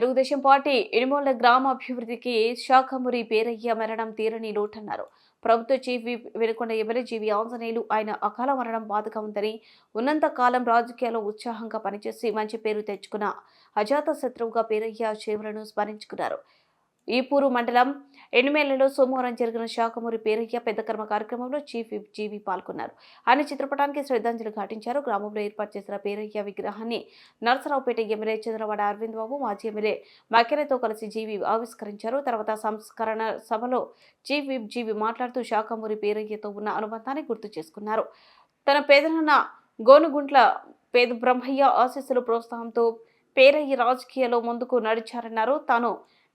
Telugu Desam party Inumolla గ్రామాభివృద్ధికి శాఖమురి పేరయ్య మరణం తీరని లోటన్నారు. ప్రభుత్వ chief whip Vinukonda MLA GV Anjaneyulu ఆయన అకాల మరణం బాధగా ఉందని ఉన్నంత కాలం రాజకీయాల్లో ఉత్సాహంగా పనిచేసి మంచి పేరు తెచ్చుకున్న అజాత శత్రువుగా పేరయ్య చేవులను స్మరించుకున్నారు. ఈపూరు మండలం ఎనిమేళ్ళలో సోమవారం జరిగిన శాఖమూరి పేరయ్య పెద్ద కర్మ కార్యక్రమంలో చీఫ్ విప్ జీవి పాల్గొన్నారు. ఆయన చిత్రపటానికి శ్రద్ధాంజలి ఘటించారు. గ్రామంలో ఏర్పాటు చేసిన పేరయ్య విగ్రహాన్ని నరసరావుపేట ఎమ్మెల్యే చంద్రవాడ అరవింద్ బాబు మాజీ ఎమ్మెల్యే మక్కెనతో కలిసి జీవి ఆవిష్కరించారు. తర్వాత సంస్కరణ సభలో చీఫ్ విప్ జీవి మాట్లాడుతూ శాఖమూరి పేరయ్యతో ఉన్న అనుబంధాన్ని గుర్తు చేసుకున్నారు. తన పేదనాన్న గోనుగుంట్ల పేద బ్రహ్మయ్య ఆశీస్సులు ప్రోత్సాహంతో పేరయ్య రాజకీయాల్లో ముందుకు నడిచారన్నారు. తాను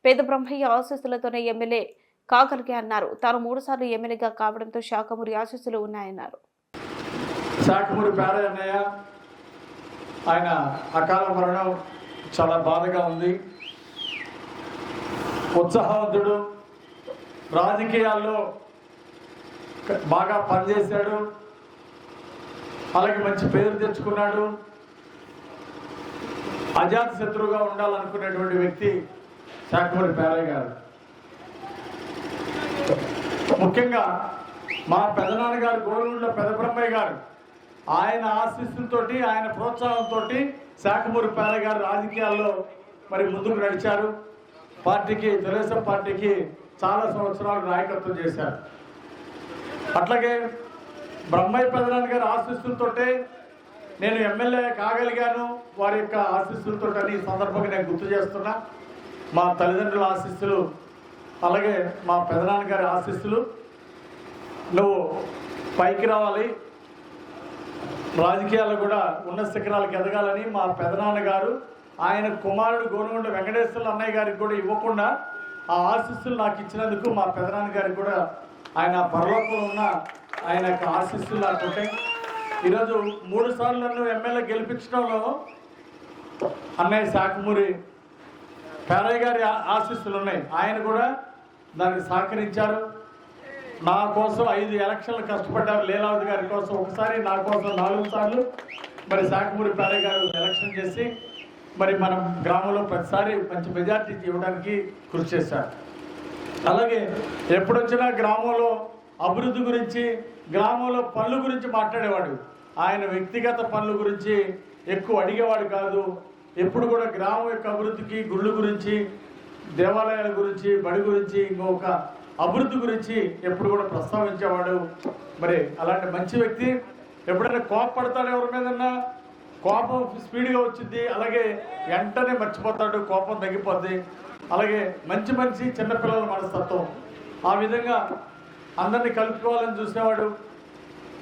పేద బ్రహ్మయ్య ఆశీస్సులతోనే ఎమ్మెల్యే కాగలిగే అన్నారు. తాను మూడుసార్లు ఎమ్మెల్యేగా కావడంతో శాఖమూరి ఆశీస్సులు ఉన్నాయన్నారు. శాఖమూరి పేరయ్య అన్నయ్య. ఆయన అకాల మరణం చాలా బాధగా ఉంది. ఉత్సాహవంతుడు. రాజకీయాల్లో బాగా పనిచేశాడు. అలాగే మంచి పేరు తెచ్చుకున్నాడు. అజాత శత్రువుగా ఉండాలనుకునేటువంటి వ్యక్తి శాఖమూరి పేరయ్య గారు. ముఖ్యంగా మా పెదనాన్నగారు గోరుగుండ్ల పెదబ్రహ్మయ్య గారు. ఆయన ఆశీస్సులతో ఆయన ప్రోత్సాహంతో శాఖమూరి పేరయ్య గారు రాజకీయాల్లో మరి ముందుకు నడిచారు. పార్టీకి తెలుగుదేశం పార్టీకి చాలా సంవత్సరాలు నాయకత్వం చేశారు. అట్లాగే బ్రహ్మయ్య పెదనాన్న గారు ఆశీస్సులతో నేను ఎమ్మెల్యే కాగలిగాను. వారి యొక్క ఆశీస్సులతో అని ఈ సందర్భంగా నేను గుర్తు చేస్తున్నా. మా తల్లిదండ్రుల ఆశీస్సులు అలాగే మా పెదనాన్న గారి ఆశీస్సులు. నువ్వు పైకి రావాలి. రాజకీయాలు కూడా ఉన్నత శిఖరాలకు ఎదగాలని మా పెదనాన్న గారు ఆయన కుమారుడు గోనుగుండ వెంకటేశ్వర అన్నయ్య గారికి కూడా ఇవ్వకుండా ఆ ఆశీస్సులు నాకు ఇచ్చినందుకు మా పెదనాన్నగారికి కూడా ఆయన పరలోకంలో ఉన్న ఆయన యొక్క ఆశీస్సులు నాకు ఉంటాయి. ఈరోజు మూడు సార్లు నన్ను ఎమ్మెల్యే గెలిపించడంలో అన్నయ్య శాఖమూరి పేరయ్య గారి ఆశీస్సులు ఉన్నాయి. ఆయన కూడా దానికి సహకరించారు. నా కోసం ఐదు ఎలక్షన్లు కష్టపడ్డారు లీలావతి గారి కోసం. ఒకసారి నా కోసం నాలుగు సార్లు మరి శాఖమూరి పేరయ్య గారు ఎలక్షన్ చేసి మరి మనం గ్రామంలో ప్రతిసారి మంచి మెజార్టీ ఇవ్వడానికి కృషి చేశారు. అలాగే ఎప్పుడొచ్చినా గ్రామంలో అభివృద్ధి గురించి గ్రామంలో పనుల గురించి మాట్లాడేవాడు. ఆయన వ్యక్తిగత పనుల గురించి ఎక్కువ అడిగేవాడు కాదు. ఎప్పుడు కూడా గ్రామం యొక్క అభివృద్ధికి గుళ్ళు గురించి దేవాలయాల గురించి బడి గురించి ఇంకొక అభివృద్ధి గురించి ఎప్పుడు కూడా ప్రస్తావించేవాడు. మరి అలాంటి మంచి వ్యక్తి ఎప్పుడైనా కోపపడతాడు ఎవరి మీదన్నా? కోపం స్పీడ్గా వచ్చింది అలాగే వెంటనే మర్చిపోతాడు కోపం తగ్గిపోద్ది. అలాగే మంచి మనిషి చిన్నపిల్లల మనస్తత్వం. ఆ విధంగా అందరినీ కలుపుకోవాలని చూసేవాడు.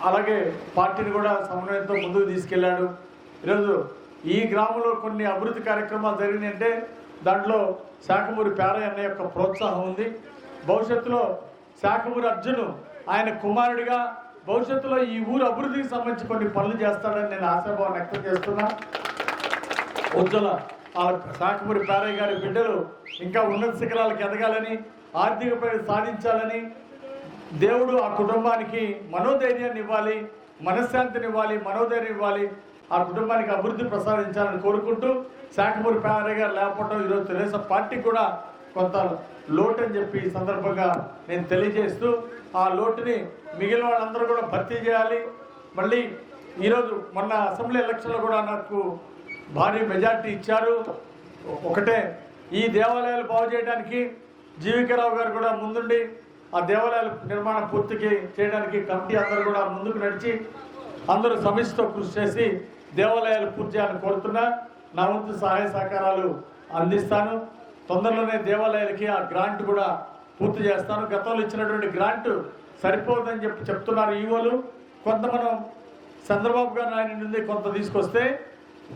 అలాగే పార్టీని కూడా సమన్వయంతో ముందుకు తీసుకెళ్ళాడు. ఈరోజు ఈ గ్రామంలో కొన్ని అభివృద్ధి కార్యక్రమాలు జరిగినాయంటే దాంట్లో శాఖమూరి పేరయ్య అన్న యొక్క ప్రోత్సాహం ఉంది. భవిష్యత్తులో శాఖమూరి అర్జును ఆయన కుమారుడిగా భవిష్యత్తులో ఈ ఊరు అభివృద్ధికి సంబంధించి కొన్ని పనులు చేస్తాడని నేను ఆశాభావం వ్యక్తం చేస్తున్నా. ఉజ్వల ఆ శాఖమూరి పేరయ్య గారి బిడ్డలు ఇంకా ఉన్నత శిఖరాలకు ఎదగాలని ఆర్థిక ప్రగతి సాధించాలని దేవుడు ఆ కుటుంబానికి మనోధైర్యాన్ని ఇవ్వాలి మనశ్శాంతిని ఇవ్వాలి మనోధైర్యం ఇవ్వాలి ఆ కుటుంబానికి అభివృద్ధి ప్రసాదించాలని కోరుకుంటూ శాఖమూరి పేరయ్య గారు లేకపోవడం ఈరోజు తెలుగుదేశం పార్టీ కూడా కొంత లోటు అని చెప్పి ఈ సందర్భంగా నేను తెలియజేస్తూ ఆ లోటుని మిగిలిన వాళ్ళందరూ కూడా భర్తీ చేయాలి. మళ్ళీ ఈరోజు మొన్న అసెంబ్లీ ఎలక్షన్లో కూడా నాకు భారీ మెజార్టీ ఇచ్చారు. ఒకటే ఈ దేవాలయాలు బాగు చేయడానికి జీవికరావు గారు కూడా ముందుండి ఆ దేవాలయాల నిర్మాణం పూర్తికి చేయడానికి కమిటీ అందరూ కూడా ముందుకు నడిచి అందరూ సమిష్టితో కృషి చేసి దేవాలయాలు పూర్తి చేయాలని కోరుతున్నా. నా వంతు సహాయ సహకారాలు అందిస్తాను. తొందరలోనే దేవాలయాలకి ఆ గ్రాంట్ కూడా పూర్తి చేస్తాను. గతంలో ఇచ్చినటువంటి గ్రాంట్ సరిపోదని చెప్పి చెప్తున్నారు ఈవోలు. కొంత మనం చంద్రబాబు గారు ఆయన నుండి కొంత తీసుకొస్తే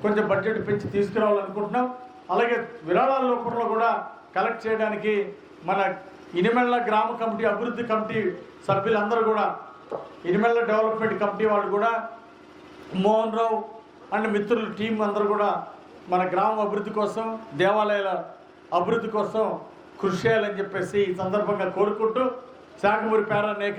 కొంచెం బడ్జెట్ పెంచి తీసుకురావాలనుకుంటున్నాం. అలాగే విరాళాల రూపంలో కూడా కలెక్ట్ చేయడానికి మన ఇనిమెళ్ళ గ్రామ కమిటీ అభివృద్ధి కమిటీ సభ్యులందరూ కూడా ఇనిమెళ్ళ డెవలప్మెంట్ కమిటీ వాళ్ళు కూడా మోహన్ రావు అండ్ మిత్రులు టీం అందరూ కూడా మన గ్రామ అభివృద్ధి కోసం దేవాలయాల అభివృద్ధి కోసం కృషి చేయాలని చెప్పేసి ఈ సందర్భంగా కోరుకుంటూ శాఖమూరి పేర అనేక